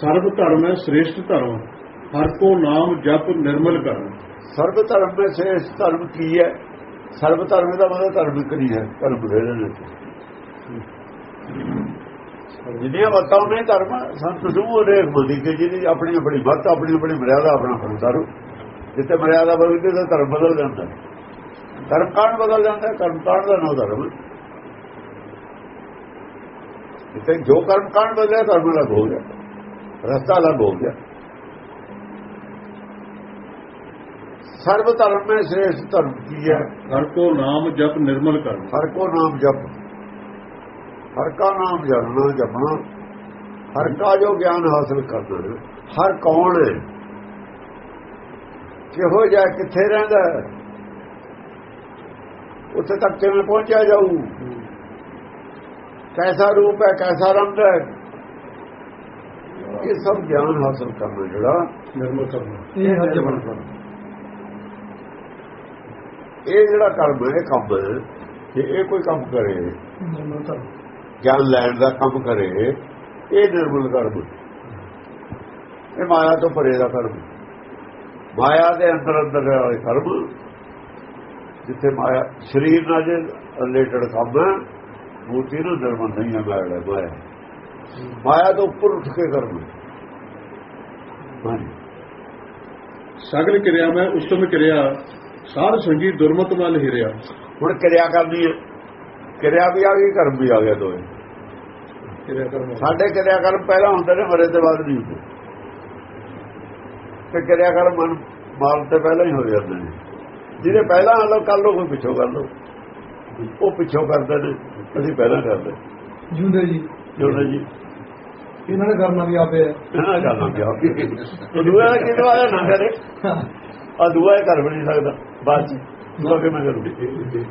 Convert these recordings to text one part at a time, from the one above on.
ਸਰਬ ਧਰਮ ਹੈ, ਸ੍ਰੇਸ਼ਟ ਧਰਮ। ਹਰ ਕੋ ਨਾਮ ਜਪ ਨਿਰਮਲ ਕਰਮ। ਸਰਬ ਧਰਮ ਵਿੱਚ ਸ੍ਰੇਸ਼ਟ ਧਰਮ ਕੀ ਹੈ? ਸਰਬ ਧਰਮ ਦਾ ਮਤਲਬ ਧਰਮਿਕ ਨਹੀਂ ਹੈ, ਧਰਮ ਬਥੇਰੇ ਨੇ। ਜਿੰਨੀਆਂ ਮਤਾਂ ਨੇ ਧਰਮ, ਸੰਤ ਸਮੂਹ ਦੇ ਬੁੱਧੀ ਕੇ ਜਿਹਦੀ ਆਪਣੀ ਆਪਣੀ ਮਤ, ਆਪਣੀ ਆਪਣੀ ਮਰਿਆਦਾ ਆਪਣਾ ਫਰਜ਼ਾਰੂ ਜਿੱਥੇ ਮਰਿਆਦਾ ਬਦਲਦੀ ਤਾਂ ਧਰਮ ਬਦਲ ਜਾਂਦਾ ਧਰਮ ਕਾਂਡ ਬਦਲ ਜਾਂਦਾ ਕਰਮ ਕਾਂਡ ਦਾ ਨਾਮ ਧਰਮ ਹੈ। ਜਿੱਥੇ ਜੋ ਕਰਮ ਕਾਂਡ ਬਦਲਿਆ, ਧਰਮ ਅਲੱਗ ਹੋ ਜਾਂਦਾ ਰਸਤਾ ਅਲੱਗ ਹੋ ਗਿਆ। ਸਰਬ ਧਰਮ ਮੈਂ ਸ੍ਰੇਸ਼ਟ ਧਰਮ ਕੀ ਹੈ? ਹਰ ਕੋ ਨਾਮ ਜਪ ਨਿਰਮਲ ਕਰਮ ਹਰ ਕੋ ਨਾਮ ਜਪ। ਹਰ ਕਾ ਨਾਮ ਜਪਣਾ ਜਪਣਾ। ਹਰ ਕਾ ਜੋ ਗਿਆਨ ਹਾਸਲ ਕਰਨਾ ਹਰ ਕੌਣ ਹੈ? ਕਿਹੋ ਜਿਹਾ ਕਿੱਥੇ ਰਹਿੰਦਾ ਉੱਥੇ ਤੱਕ ਕਿਵੇਂ ਪਹੁੰਚਿਆ ਜਾਊ? ਕੈਸਾ ਰੂਪ ਹੈ ਕੈਸਾ ਰੰਗ ਹੈ? ਇਹ ਸਭ ਗਿਆਨ ਹਾਸਲ ਕਰਨਾ ਜਿਹੜਾ ਨਿਰਮਲ ਕਰਨਾ। ਇਹ ਹੈ ਜਪਣ ਕਰਨਾ। ਇਹ ਜਿਹੜਾ ਕਰਮ ਹੈ ਕੰਮ ਕਿ ਇਹ ਕੋਈ ਕੰਮ ਕਰੇ ਗਿਆਨ ਲੈਣ ਦਾ ਕੰਮ ਕਰੇ ਇਹ ਨਿਰਮਲ ਕਰਮ ਇਹ ਮਾਇਆ ਤੋਂ ਪਰੇ ਦਾ ਕਰਮ ਮਾਇਆ ਦੇ ਅੰਦਰ ਅੰਦਰ ਵਾਲੇ ਕਰਮ ਜਿੱਥੇ ਮਾਇਆ ਸਰੀਰ ਨਾਲ ਜੇ ਰਿਲੇਟਡ ਕੰਮ ਮੂਰਤੀ ਨੂੰ ਨਿਰਮਲ ਨਹੀਂ ਹੈ ਮਾਇਆ ਮਾਇਆ ਤੋਂ ਉੱਪਰ ਉੱਠ ਕੇ ਹਾਂਜੀ। ਸਗਲ ਕਿਰਿਆ ਮੈਂ ਉਤਮ ਕਿਰਿਆ ਸਾਧ ਸੰਗੀ ਦੁਰਮਤ ਮਲ ਹਿਰਿਆ। ਹੁਣ ਕਿਰਿਆ ਕਰਨੀ ਹੈ। ਕਿਰਿਆ ਵੀ ਆ ਗਈ ਕਰਮ ਵੀ ਆ ਗਿਆ ਦੋਏ ਕਿਰਿਆ ਕਰਮ ਸਾਡੇ ਕਿਰਿਆ ਕਰਮ ਪਹਿਲਾਂ ਹੁੰਦੇ ਨੇ ਮਰੇ ਤੋਂ ਬਾਅਦ ਨਹੀਂ ਹੁੰਦੇ। ਤੇ ਕਿਰਿਆ ਕਰਮ ਮਨ ਮਾਰਨ ਤੇ ਪਹਿਲਾਂ ਹੀ ਹੋ ਜਾਂਦੇ ਨੇ। ਜਿਹਦੇ ਪਹਿਲਾਂ ਹਲੋ ਕਰ ਲੋ ਕੋਈ ਪਿੱਛੋਂ ਕਰ ਲੋ ਉਹ ਪਿੱਛੋਂ ਕਰਦੇ ਨੇ ਅਸੀਂ ਪਹਿਲਾਂ ਕਰਦੇ। ਜੁੰਦੇ ਜੀ। ਜੁੜੇ ਜੀ। ਇਹਨਾਂ ਨੇ ਕਰਨਾ ਵੀ ਆਪੇ ਹੈ। ਇਹਨਾਂ ਕਰਨਾ ਪਿਆ ਉਹ ਦੂਆ ਦਾ ਕਿਹਦੇ ਵਾਲਾ ਨਾ ਕਰੇ। ਆ ਦੂਆ ਇਹ ਕਰ ਵੀ ਨਹੀਂ ਸਕਦਾ। ਬਾਅਦ ਚ। ਦੂਆ ਕਿਵੇਂ ਕਰੂਗੀ।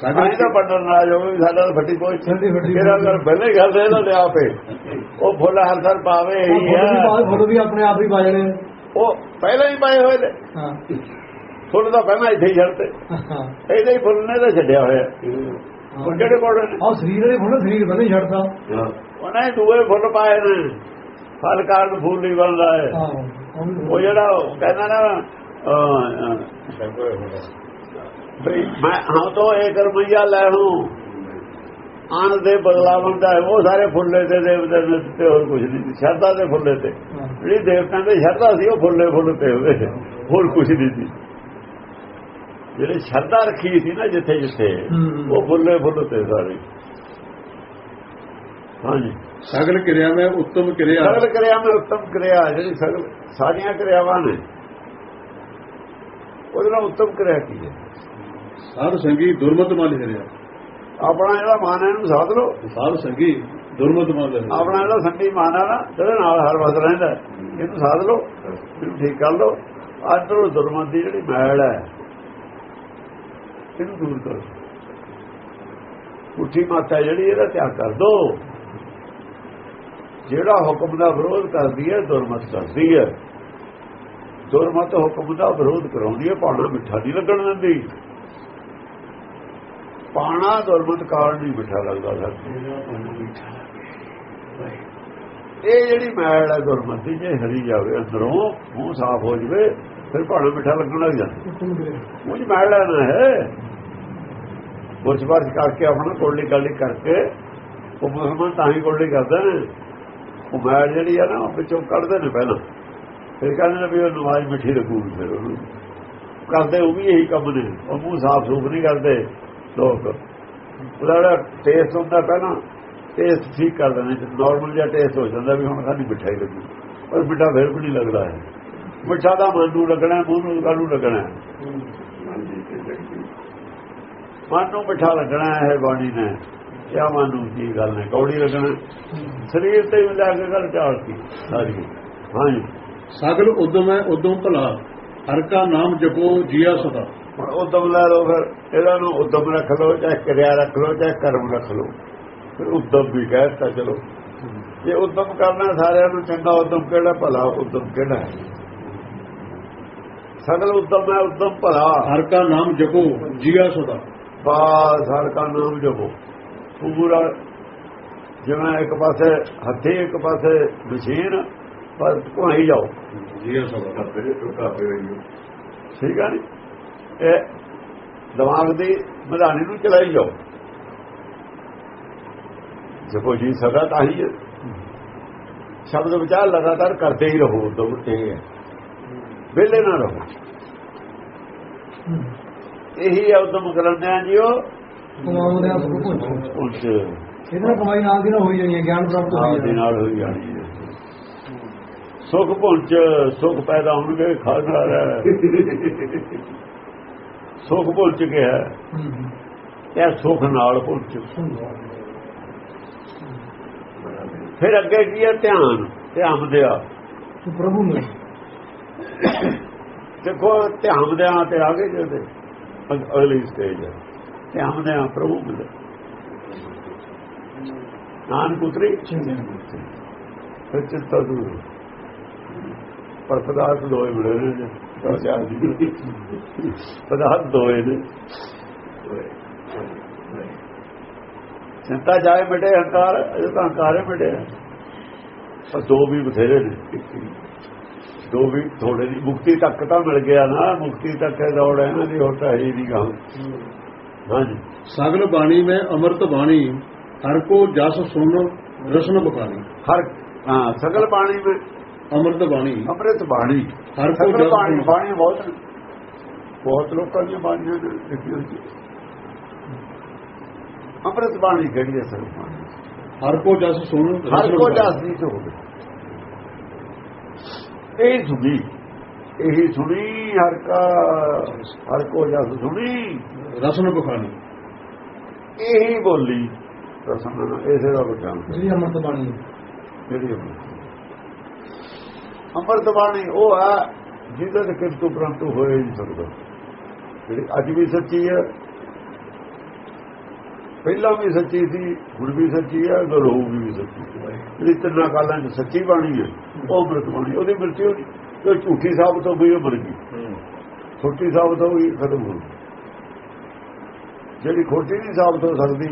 ਸਗਲ ਆਈ ਤਾਂ ਪੜਨ ਨਾ ਜੋ ਵੀ ਸਾਡਾ ਫੱਟੀ ਪਹੁੰਚ ਫੱਟੀ- ਫੱਟੀ। ਤੇਰਾ ਘਰ ਪਹਿਲੇ ਗੱਲ ਦੇ ਇਹਨਾਂ ਦੇ ਆਪੇ। ਉਹ ਫੁੱਲ ਹਰ ਸਰ ਪਾਵੇ। ਵੀ ਹੈ ਫੋਟੋ ਵੀ ਆਪਣੇ ਆਪ ਹੀ ਪਾ ਜਾਣੇ। ਉਹ ਪਹਿਲਾਂ ਹੀ ਪਾਏ ਹੋਏ ਨੇ। ਹਾਂ। ਫੁੱਲ ਤਾਂ ਪਹਿਲਾਂ ਇੱਥੇ ਹੀ ਛੱਡਤੇ। ਇਹਦੇ ਹੀ ਫੁੱਲ ਨੇ ਤਾਂ ਛੱਡਿਆ ਹੋਇਆ। ਉਹ ਜਿਹੜੇ ਕੋਲ ਨੇ। ਆਹ ਸਰੀਰ ਦੇ ਫੋਟੋ ਸਰੀਰ ਬੰਨੇ ਛੱਡਦਾ ਉਹਨਾਂ ਨੇ ਦੂਏ ਫੁੱਲ ਪਾਏ ਨੇ। ਫਲ ਕਾਰਨ ਫੁੱਲ ਨਹੀਂ ਬਣਦਾ ਹੈ। ਉਹ ਜਿਹੜਾ ਕਹਿੰਦਾ ਨਾ ਮੈਂ ਹਾਂ ਤੋਂ ਇੱਕ ਰੁਪਈਆ ਲੈ ਹੂੰ। ਆਨ ਦੇ ਬਦਲਾ ਬੰਦਾ ਹੈ। ਉਹ ਸਾਰੇ ਫੁੱਲੇ ਤੇ ਦੇਵਤੇ ਦੇ ਤੇ ਹੋਰ ਕੁਝ ਨਹੀਂ। ਸ਼ਰਧਾ ਦੇ ਫੁੱਲੇ ਤੇ। ਜਿਹੜੀ ਦੇਵਤਾਂ ਦੇ ਸ਼ਰਧਾ ਸੀ ਉਹ ਫੁੱਲੇ ਫੁੱਲ ਤੇ ਹੋਏ ਹੋਰ ਕੁਝ ਨਹੀਂ ਸੀ। ਜਿਹੜੇ ਸ਼ਰਧਾ ਰੱਖੀ ਸੀ ਨਾ ਜਿੱਥੇ ਜਿੱਥੇ। ਉਹ ਫੁੱਲੇ ਫੁੱਲ ਤੇ ਸਾਰੇ। ਹਾਂਜੀ। ਸਗਲ ਕਿਰਿਆ ਮੈਂ ਉਤਮ ਕਿਰਿਆ। ਸਗਲ ਕਿਰਿਆ ਮੈਂ ਉੱਤਮ ਕਿਰਿਆ ਜਿਹੜੀ ਸਗਲ ਸਾਰੀਆਂ ਕਿਰਿਆਵਾਂ ਨੇ। ਉਹਦੇ ਨਾਲ ਉੱਤਮ ਕਿਰਿਆ ਕੀ ਹੈ? ਸਾਧ ਸੰਗੀ ਦੁਰਮਤ ਮਲ ਹਿਰਿਆ ਆਪਣਾ ਜਿਹੜਾ ਮਨ ਹੈ ਇਹਨੂੰ ਸਾਧ ਲਓ। ਸਾਧ ਸੰਗੀ ਦੁਰਮਤ ਮਲ ਹਿਰਿਆ ਆਪਣਾ ਜਿਹੜਾ ਸੰਗੀ ਮਨ ਹੈ ਨਾ ਇਹਦੇ ਨਾਲ ਹਰ ਵਕਤ ਰਹਿੰਦਾ। ਇਹਨੂੰ ਸਾਧ ਲਓ। ਇਹਨੂੰ ਠੀਕ ਕਰ ਲਓ। ਅੰਦਰੋਂ ਦੁਰਮਤ ਦੀ ਜਿਹੜੀ ਮੈਲ ਹੈ ਇਹਨੂੰ ਦੂਰ ਕਰੋ। ਉੱਠੀ ਮਾਤਾ ਜਿਹੜੀ ਇਹਦਾ ਤਿਆਗ ਕਰ ਦੋ। ਜਿਹੜਾ ਹੁਕਮ ਦਾ ਵਿਰੋਧ ਕਰਦੀ ਹੈ ਦੁਰਮਤ ਕਰਦੀ ਹੈ। ਦੁਰਮਤ ਹੁਕਮ ਦਾ ਵਿਰੋਧ ਕਰਾਉਂਦੀ ਹੈ ਪਾਣਾ ਮਿੱਠਾ ਨਹੀਂ ਲੱਗਣ ਦਿੰਦੀ। ਪਾਣਾ ਦੁਰਮਤ ਕਾਰਨ ਨਹੀਂ ਮਿੱਠਾ ਲੱਗਦਾ ਸਰ। ਇਹ ਜਿਹੜੀ ਮੈਲ ਹੈ ਗੁਰਮਤਿ ਦੀ, ਜੇ ਹਰੀ ਜਾਵੇ ਅੰਦਰੋਂ ਮੂੰਹ ਸਾਫ਼ ਹੋ ਜਵੇ ਫਿਰ ਭਾਣਾ ਮਿੱਠਾ ਲੱਗਣ ਲੱਗ ਜਾਂਦਾ ਮੂੰਹ 'ਚ ਮੈਲ ਲੈਣਾ ਹੈ। ਗੁਰਸਵਾਰ ਕਰਕੇ ਆਪਣਾ ਕੋਲੀ ਕਾਲੀ ਕਰਕੇ ਉਹ ਮੁਸਲਮਾਨ ਤਾਂ ਹੀ ਕੋਲੀ ਕਰਦੇ ਨੇ। ਉਹ ਮੈਲ ਜਿਹੜੀ ਆ ਨਾ ਉਹ ਵਿੱਚੋਂ ਕੱਢਦੇ ਨੇ ਪਹਿਲਾਂ। ਫਿਰ ਕਹਿੰਦੇ ਨੇ ਵੀ ਉਹ ਨਵਾਜ਼ ਮਿੱਠੀ ਲੱਗੂ ਫਿਰ ਉਹਨੂੰ। ਕਰਦੇ ਉਹ ਵੀ ਇਹੀ ਕੰਮ ਨੇ। ਉਹ ਮੂੰਹ ਸਾਫ਼ ਸੂਫ ਨਹੀਂ ਕਰਦੇ ਲੋਕ। ਉਹਦਾ ਜਿਹੜਾ ਟੇਸਟ ਹੁੰਦਾ ਪਹਿਲਾਂ ਟੇਸਟ ਠੀਕ ਕਰ ਦਿੰਦੇ ਨੇ। ਨਾਰਮਲ ਜਿਹਾ ਟੇਸਟ ਹੋ ਜਾਂਦਾ ਵੀ ਹੁਣ ਸਾਡੀ ਮਿਠਾਈ ਲੱਗੂ। ਪਰ ਮਿੱਠਾ ਫਿਰ ਵੀ ਨਹੀਂ ਲੱਗਦਾ ਹੈ ਮਿੱਠਾ ਦਾ ਮਨ ਨੂੰ ਲੱਗਣਾ ਮੂੰਹ ਨੂੰ ਕਾਹਨੂੰ ਲੱਗਣਾ? ਹੈ। ਮਨ ਨੂੰ ਮਿੱਠਾ ਲੱਗਣਾ ਹੈ ਬਾਣੀ ਨੇ। ਕਿਆ ਮਨ ਨੂੰ ਕੀ ਗੱਲ ਨੇ ਕੌੜੀ ਲੱਗਣਾ? ਸਰੀਰ ਤੇ ਮਿਲਾ ਕੇ ਗੱਲ ਚਾਲਤੀ ਸਾਰੀ। ਹਾਂਜੀ। ਸਗਲ ਉਦਮ ਹੈ ਉਦਮ ਭਲਾ ਹਰ ਕਾ ਨਾਮ ਜਪੋ ਜੀਆ ਸਦਾ। ਹੁਣ ਉਦਮ ਲੈ ਲਓ ਫਿਰ ਇਹਨਾਂ ਨੂੰ ਉਦਮ ਰੱਖ ਲਓ ਚਾਹੇ ਕਿਰਿਆ ਰੱਖ ਲਓ ਚਾਹੇ ਕਰਮ ਰੱਖ ਲਓ। ਫਿਰ ਉਦਮ ਵੀ ਕਹਿਤਾ ਚਲੋ। ਜੇ ਉਦਮ ਕਰਨਾ ਸਾਰਿਆਂ ਨੂੰ ਚੰਗਾ ਉਦਮ ਕਿਹੜਾ ਭਲਾ ਉਦਮ ਕਿਹੜਾ ਹੈ? ਸਗਲ ਉਦਮ ਹੈ ਉਦਮ ਭਲਾ। ਹਰ ਕਾ ਨਾਮ ਜਪੋ ਜੀਆ ਸਦਾ। ਬਾਸ ਹਰ ਕਾ ਨਾਮ ਜਪੋ। ਪੂਰਾ ਜਿਵੇਂ ਇੱਕ ਪਾਸੇ ਹੱਥੀ ਇੱਕ ਪਾਸੇ ਮਸ਼ੀਨ ਪਰ ਘੁਮਾਈ ਜਾਓ। ਜੀ ਆ ਸਭ ਠੀਕ ਆ ਨੀ ਇਹ ਦਿਮਾਗ ਦੀ ਮਧਾਨੀ ਨੂੰ ਚਲਾਈ ਜਾਓ। ਜੋ ਜੀ ਸਦਾ ਤਾਂ ਹੀ ਹੈ। ਸ਼ਬਦ ਵਿਚਾਰ ਲਗਾਤਾਰ ਕਰਦੇ ਹੀ ਰਹੋ ਉਦੋਂ ਇਹ ਹੈ। ਵਿਹਲੇ ਨਾ ਰਹੋ। ਇਹੀ ਹੈ ਉਦਮ ਜੀਓ। ਕਮਾਉਂਦੇ ਆ ਸੁਖ ਪੁੰਚ ਉਸ ਇਹਦੇ ਨਾਲ ਕਮਾਈ ਨਾਲ ਦੀ ਨਾਲ ਹੋਈ ਜਾਣੀ ਹੈ ਗਿਆਨ ਪ੍ਰਾਪਤ ਨਾਲ ਹੋਈ ਦੇ ਜਾਣੀ ਨਾਲ ਹੋਈ ਜਾਣੀ ਹੈ। ਸੁਖ ਪੁੰਚ ਸੁਖ ਪੈਦਾ ਹੋਣਗੇ ਖਾਸਾ ਰਹਿ ਸੁਖ ਪੁੰਚ ਹੂੰ? ਇਹ ਸੁਖ ਨਾਲ ਪੁੰਚ ਫਿਰ ਅੱਗੇ ਕੀ ਹੈ? ਧਿਆਨ। ਧਿਆਨ ਦਿਆ। ਪ੍ਰਭੂ ਨੂੰ ਦੇਖੋ, ਧਿਆਨ ਦਿਆ ਤੇ ਆ ਗਏ ਜਿਹਦੇ ਅਗਲੀ ਸਟੇਜ ਹੈ। ਧਿਆਨ ਦਿਆ ਪ੍ਰਭੂ ਮਿਲੇ ਨਾਨਕ ਉਤਰੀ। ਫਿਰ ਚਿੰਤਾ ਦੂਰ ਪਰ ਪਦਾਰਥ ਦੋਏ ਮਿਲੇ ਨੇ ਪਦਾਰਥ ਦੋਏ ਨੇ। ਚਿੰਤਾ ਜਾਏ ਮਿਟੇ ਹੰਕਾਰ, ਇਹ ਤਾਂ ਹੰਕਾਰ ਮਿਟੇ ਪਰ ਦੋ ਵੀ ਬਥੇਰੇ ਨੇ। ਦੋ ਵੀ ਥੋੜੇ ਦੀ ਮੁਕਤੀ ਤੱਕ ਤਾਂ ਮਿਲ ਗਿਆ ਨਾ ਮੁਕਤੀ ਤੱਕ ਦੌੜ ਹੈ ਨਾ ਦੀ ਹੋਰ ਤਾਂ ਹੈ ਹੀ ਨਹੀਂ ਗਾ ਹਾਂਜੀ। ਸਗਲ ਬਾਣੀ ਮੈਂ ਅੰਮ੍ਰਿਤ ਬਾਣੀ ਹਰ ਕੋ ਜਸ ਸੁਨ ਰਸਨ ਬਖਾਨੀ ਹਰ ਹਾਂ ਸਗਲ ਬਾਣੀ ਵਿੱਚ ਅੰਮ੍ਰਿਤ ਬਾਣੀ। ਅੰਮ੍ਰਿਤ ਬਾਣੀ। ਹਰ ਕੋ ਜਸ ਬਾਣੀ ਬਾਣੀ ਬਹੁਤ। ਬਹੁਤ ਲੋਕਾਂ ਦੀਆਂ ਬਾਣੀਆਂ ਲਿਖੀਆਂ ਹੋਈਆਂ। ਅੰਮ੍ਰਿਤ ਬਾਣੀ ਕਿਹੜੀ ਹੈ ਸਗਲ ਬਾਣੀ? ਹਰ ਕੋ ਜਸ ਸੁਨ ਹਰ ਕੋ। ਜਸ ਦੀ ਹੋਵੇ ਇਹ ਸੁਣੀ ਇਹੀ ਸੁਣੀ ਹਰ ਕਾ ਹਰ ਕੋ ਜਸ ਸੁਣੀ। ਰਸਨ ਬਖਾਨੀ। ਇਹੀ ਬੋਲੀ ਰਸਮ ਇਸੇ ਦਾ ਬਚਾਨ। ਜਿਹੜੀ ਅਮਰਤ ਬਾਣੀ ਜਿਹੜੀ ਅੰਮ੍ਰਿਤ ਬਾਣੀ। ਉਹ ਹੈ ਜਿਹਦੇ ਤੇ ਕਿੰਤੂ ਪ੍ਰੰਤੂ ਹੋਏ ਨਹੀਂ ਸਕਦਾ। ਜਿਹੜੀ ਅੱਜ ਵੀ ਸੱਚੀ ਹੈ ਪਹਿਲਾਂ ਵੀ ਸੱਚੀ ਸੀ ਹੁਣ ਵੀ ਸੱਚੀ ਹੈ ਅਗਰ ਹੋਊਗੀ ਵੀ ਸੱਚੀ ਜਿਹੜੀ ਤਿੰਨਾਂ ਕਾਲਾਂ 'ਚ ਸੱਚੀ ਬਾਣੀ ਹੈ ਉਹ ਅੰਮ੍ਰਿਤ ਬਾਣੀ ਉਹਦੀ ਮਰਜ਼ੀ ਹੋਣੀ ਜੋ ਝੂਠੀ ਸਾਬਤ ਹੋ ਗਈ ਉਹ ਮਰ ਗਈ। ਖੋਟੀ ਸਾਬਤ ਹੋ ਗਈ ਖਤਮ ਹੋ ਗਈ। ਜਿਹੜੀ ਖੋਟੀ ਨਹੀਂ ਸਾਬਤ ਹੋ ਸਕਦੀ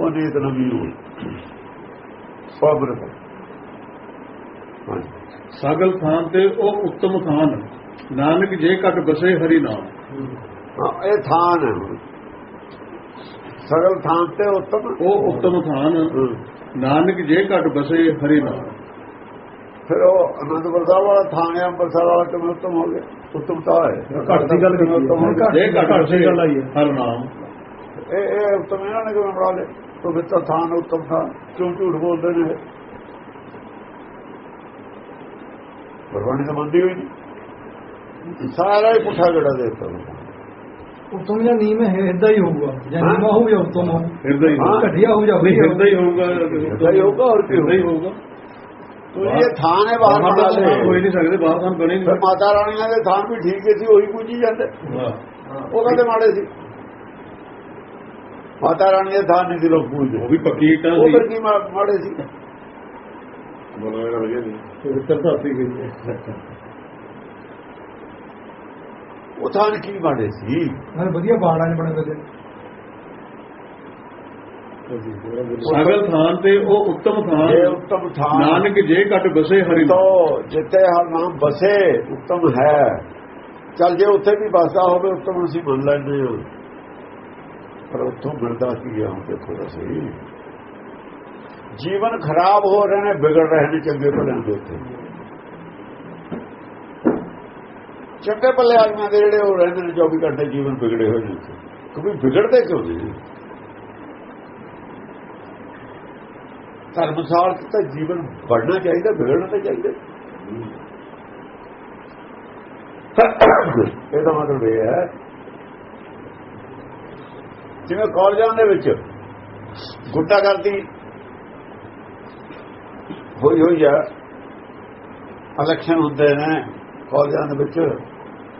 ਉਹ ਨੀਤ ਨਵੀਂ ਹੋ ਸਬਰ ਸਗਲ ਥਾਨ ਤੇ ਉਹ ਉੱਤਮ ਥਾਨ ਨਾਨਕ ਜੇ ਘਟ ਬਸੇ ਹਰੀ ਨਾਮ। ਇਹ ਥਾਨ ਹੈ। ਹੁਣ। ਸਗਲ ਥਾਨ ਤੇ ਉੱਤਮ। ਉਹ ਉੱਤਮ ਥਾਨ। ਨਾਨਕ ਜੇ ਘਟ ਬਸੇ ਹਰੀ ਨਾਮ। ਫਿਰ ਉਹ ਅਨੰਦਪੁਰ ਸਾਹਿਬ ਵਾਲਾ ਥਾਨ ਹੈ ਅੰਮ੍ਰਿਤਸਰ ਵਾਲਾ ਕਿਵੇਂ ਉੱਤਮ ਹੋ ਗਿਆ? ਉੱਤਮ ਤਾਂ ਹੈ। ਘੱਟ ਦੀ ਗੱਲ ਕੀਤੀ ਜੇ ਘਟ ਦੀ ਗੱਲ ਆਈ ਹੈ। ਹਰ ਨਾਮ। ਇਹ ਇਹ ਉੱਤਮ ਇਹਨਾਂ ਨੇ ਕਿਵੇਂ ਬਣਾ ਲਏ ਪਵਿੱਤਰ ਥਾਨ ਉੱਤਮ ਥਾਨ। ਕਿਉਂ ਝੂਠ ਬੋਲਦੇ ਨੇ? ਗੁਰਬਾਣੀ ਤਾਂ ਮੰਨਦੀ ਹੋਈ ਨਹੀਂ। ਸਾਰਾ ਹੀ ਪੁੱਠਾ ਗੜਾ ਦੇ ਦਿੱਤਾ। ਉਤਮ ਜਾਂ ਨੀਮ ਹੈ ਇਦਾਂ ਹੀ ਹੋਊਗਾ। ਜਾਂ ਹਾਂ। ਨੀਮਾ ਹੋਊ ਜਾਂ ਉਤਮ ਹੋਊ ਹਿਰਦਾ ਹੀ ਹਾਂ, ਹੋਊਗਾ। ਘਟਿਆ ਹੋਊ ਜਾਂ ਨਹੀਂ ਹਿਰਦਾ ਹੀ ਹੋਊਗਾ। ਹਿਰਦਾ ਹੀ ਹੋਊਗਾ, ਹੋਰ ਕੀ ਹਿਰਦਾ ਹੀ ਹੋਊਗਾ। ਤੂੰ ਇਹ ਥਾਨ ਹੈ ਬਾਹਰ ਬਣਾ ਤਾਂ ਕੋਈ ਨਹੀਂ ਸਕਦੇ ਬਾਹਰ ਤਾਂ ਬਣੇ ਫਿਰ ਮਾਤਾ ਰਾਣੀਆਂ ਦੇ ਥਾਨ ਵੀ ਠੀਕ ਹੀ ਸੀ ਉਹੀ ਪੂਜੀ ਜਾਂਦੇ। ਨਹੀਂ ਉਹ ਕਹਿੰਦੇ ਮਾੜੇ ਸੀ। ਮਾਤਾ ਰਾਣੀ ਦੇ ਥਾਨ ਨਹੀਂ ਸੀ ਲੋਕ ਪੂਜਦੇ। ਉਹ ਵੀ ਪੱਕੀ ਇੱਟਾਂ ਉਹ ਸੀ ਕੀ ਮਾ- ਮਾੜੇ ਸੀ। ਬੋਲਣਾ ਵਧੀਆ ਨਹੀਂ ਪਵਿੱਤਰ ਧਰਤੀ ਗਈ ਹੈ। ਉਹ ਥਾਨ ਕੀ ਮਾੜੇ ਸੀ? ਨਾਲ ਵਧੀਆ ਬਾੜਾਂ ਨੇ ਬਣੇ ਹੋਏ ਸਗਲ ਥਾਨ ਤੇ ਉਹ ਉੱਤਮ ਇਹ ਥਾਨ ਉੱਤਮ ਥਾਨ ਨਾਨਕ ਜੇ ਘਟ ਬਸੇ ਹਰੀ। ਤੋ ਜਿੱਥੇ ਹਰ ਨਾਮ ਬਸੇ ਉੱਤਮ ਹੈ। ਚਲ ਜੇ ਉੱਥੇ ਵੀ ਬਸਦਾ ਹੋਵੇ ਉੱਤਮ ਅਸੀਂ ਮੰਨ ਲੈਂਦੇ ਹਾਂ। ਪਰ ਉੱਥੋਂ ਮਿਲਦਾ ਕੀ ਆ ਦੇਖੋ ਤਾਂ ਸਹੀ। ਜੀਵਨ ਖਰਾਬ ਹੋ ਰਹੇ ਨੇ ਵਿਗੜ ਰਹੇ ਨੇ ਚੰਗੇ ਭਲਿਆਂ ਦੇ ਉੱਤੇ ਚੰਗੇ ਭਲੇ ਆਦਮੀਆਂ ਦੇ ਜਿਹੜੇ ਉਹ ਰਹਿੰਦੇ ਨੇ 24 ਘੰਟੇ ਜੀਵਨ ਵਿਗੜੇ ਹੋਏ ਨੇ ਕਿਉਂਕਿ ਵਿਗੜਦੇ ਕਿਉਂ ਨੇ ਧਰਮਸਾਲ ਤਾਂ ਜੀਵਨ ਵੜਨਾ ਚਾਹੀਦਾ, ਵਿਗੜਨਾ ਤਾਂ ਚਾਹੀਦਾ। ਇਹਦਾ ਮਤਲਬ ਇਹ ਹੈ। ਜਿਵੇਂ ਕਾਲਜਾਂ ਦੇ ਵਿੱਚ ਗੁੱਟਾ ਕਰਦੀ ਹੋਈ ਹੋਈ ਆ ਇਲੈਕਸ਼ਨ ਹੁੰਦੇ ਨੇ ਕਾਲਜਾਂ ਦੇ ਵਿੱਚ।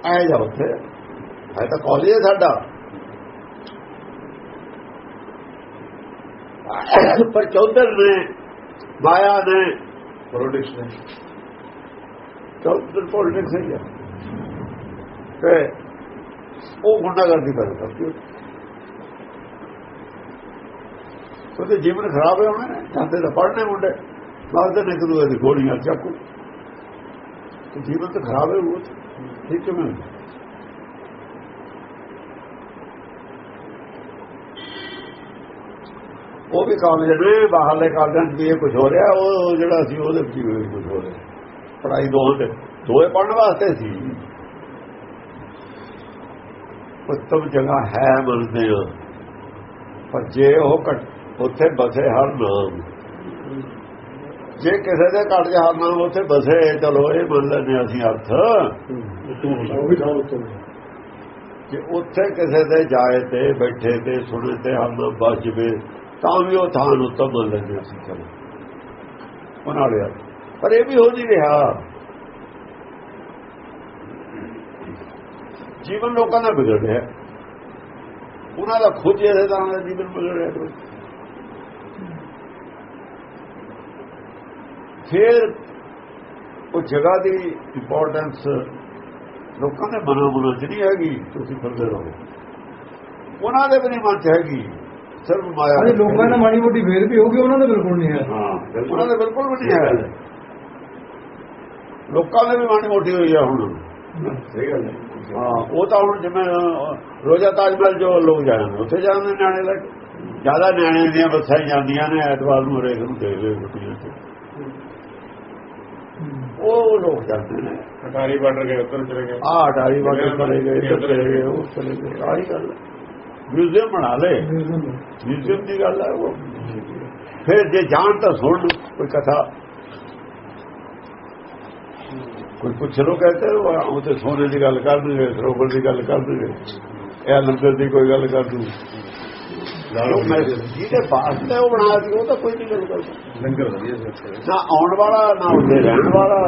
ਆਏ ਜਾ ਉੱਥੇ। ਹੈ ਤਾਂ ਕਾਲਜ ਹੈ ਸਾਡਾ। ਪਰ ਚੌਧਰ ਨੇ, ਮਾਇਆ ਨੇ ਪੋਲਿਟਿਕਸ ਨੇ। ਚੌਧਰ ਪੋਲਿਟਿਕਸ ਹੈ ਤੇ ਉਹ ਗੁੰਡਾਗਰਦੀ ਪੈਦਾ ਕਰਦੀ ਹੈ। ਉਹਦੇ ਜੀਵਨ ਖਰਾਬ ਹੈ ਉਹਨੇ। ਜਾਂਦੇ ਤਾਂ ਪੜਨੇ ਮੁੰਡੇ। ਮਾਰਦੇ ਨੇ ਇੱਕ ਦੂਏ ਦੀ ਗੋਲੀਆਂ ਚਾਕੂ। ਤੇ ਜੀਵਨ ਤਾਂ ਖਰਾਬ ਹੈ ਉਹ ਠੀਕ ਕਿਵੇਂ ਉਹ ਵੀ ਕਾਲਜ ਨੇ ਬਾਹਰਲੇ ਕਾਲਜਾਂ 'ਚ ਵੀ ਇਹ ਕੁਝ ਹੋ ਰਿਹਾ, ਉਹ ਜਿਹੜਾ ਸੀ ਉਹਦੇ ਵਿੱਚ ਵੀ ਕੁਝ ਹੋ ਰਿਹਾ। ਪੜਾਈ ਦੋਹਾਂ ਦੇ, ਦੋਏ ਪੜਨ ਵਾਸਤੇ ਸੀ। ਉੱਤਮ ਜਗ੍ਹਾ ਹੈ ਮੰਨਦੇ ਆ। ਪਰ ਜੇ ਉਹ ਘਟ- ਉੱਥੇ ਬਸੇ ਹਰ ਨਾਮ ਜੇ ਕਿਸੇ ਦੇ ਘਟ ਜਾ ਨਾਮ ਉੱਥੇ ਬਸੇ ਚਲੋ ਇਹ ਮੰਨ ਲੈਂਦੇ ਅਸੀਂ ਅਰਥ। ਕਿ ਉੱਥੇ ਕਿਸੇ ਦੇ ਜਾਏ ਤੇ ਬੈਠੇ ਤੇ ਸੁਣੇ ਤੇ ਹਰ ਨਾਮ ਬਸ ਜਵੇ ਤਾਂ ਵੀ ਉਹ ਥਾਂ ਨੂੰ ਉੱਤਮ ਮੰਨ ਲੈਂਦੇ ਅਸੀਂ ਚਲੋ। ਬਣਾ ਲਿਆ ਪਰ ਇਹ ਵੀ ਹੋ ਨਹੀਂ ਰਿਹਾ। ਜੀਵਨ ਲੋਕਾਂ ਦਾ ਵਿਗੜ ਰਿਹਾ। ਉਹਨਾਂ ਦਾ ਖੁਦ ਜਿਹਦੇ ਤਰ੍ਹਾਂ ਦਾ ਜੀਵਨ ਵਿਗੜ ਰਿਹਾ। ਫਿਰ ਉਹ ਜਗ੍ਹਾ ਦੀ ਇੰਪੋਰਟੈਂਸ ਲੋਕਾਂ ਦੇ ਮਨਾਂ ਮਨਾਂ 'ਚ ਨਹੀਂ ਹੈਗੀ ਤੁਸੀਂ ਫਿਰਦੇ ਰਹੋ। ਉਹਨਾਂ ਦੇ ਵੀ ਨਹੀਂ ਮਨ 'ਚ ਹੈਗੀ ਸਿਰਫ ਮਾਇਆ ਅਰੇ ਲੋਕਾਂ ਨੇ ਮਾੜੀ ਮੋਟੀ ਫੇਰ ਵੀ ਹੋਊਗੀ ਉਹਨਾਂ ਦੇ ਬਿਲਕੁਲ ਨਹੀਂ ਹੈ। ਹਾਂ ਉਹਨਾਂ ਦੇ ਬਿਲਕੁਲ ਵੀ ਨਹੀਂ ਹੈ। ਲੋਕਾਂ ਦੇ ਵੀ ਮਾੜੀ ਮੋਟੀ ਹੋਈ ਆ ਹੁਣ। ਸਹੀ ਗੱਲ ਹੈ। ਹਾਂ ਉਹ ਤਾਂ ਹੁਣ ਜਿਵੇਂ ਰੋਜ਼ਾ ਤਾਜ ਮਹਿਲ ਜੋ ਲੋਕ ਜਾਂਦੇ ਉੱਥੇ ਜਾਂਦੇ ਨਿਆਣੇ ਲੈ ਕੇ ਜ਼ਿਆਦਾ ਨਿਆਣੇ ਦੀਆਂ ਬੱਸਾਂ ਹੀ ਜਾਂਦੀਆਂ ਨੇ ਐਤਵਾਰ ਨੂੰ ਹਰੇਕ ਨੂੰ ਦੇ ਦੇ ਗੁੱਟੀਆਂ ਤੇ। ਉਹ ਲੋਕ ਜਾਂਦੇ ਨੇ। ਅਟਾਰੀ ਬਾਰਡਰ ਗਏ ਉੱਧਰ ਚਲੇ ਗਏ। ਆਹ ਅਟਾਰੀ ਵਾਗੇ ਚਲੇ ਗਏ ਇੱਧਰ ਚਲੇ ਗਏ ਉਹ ਚਲੇ ਗਏ ਆਹੀ ਗੱਲ ਮਿਊਜ਼ੀਅਮ ਬਣਾ ਲੇ। ਮਿਊਜ਼ੀਅਮ ਦੀ ਗੱਲ ਹੈ ਉਹ। ਫਿਰ ਜੇ ਜਾਣ ਤਾਂ ਸੁਣ ਕੋਈ ਕਥਾ। ਕੋਈ ਪੁੱਛ ਲੋ ਕਹਤੇ ਉਹ ਤੇ ਸੋਨੇ ਦੀ ਗੱਲ ਕਰ ਦੂਗੇ ਸਰੋਵਰ ਦੀ ਗੱਲ ਕਰ ਦੂਗੇ ਇਹ ਲੰਗਰ ਦੀ ਕੋਈ ਗੱਲ ਕਰ ਦੂ। ਜਿਹਦੇ ਵਾਸਤੇ ਉਹ ਬਣਾ ਸੀ ਉਹ ਤਾਂ ਕੋਈ ਨਹੀਂ ਗੱਲ ਕਰਦਾ। ਲੰਗਰ ਵਧੀਆ ਸੀ ਨਾ ਆਉਣ ਵਾਲਾ ਨਾ ਉੱਥੇ ਰਹਿਣ ਵਾਲਾ।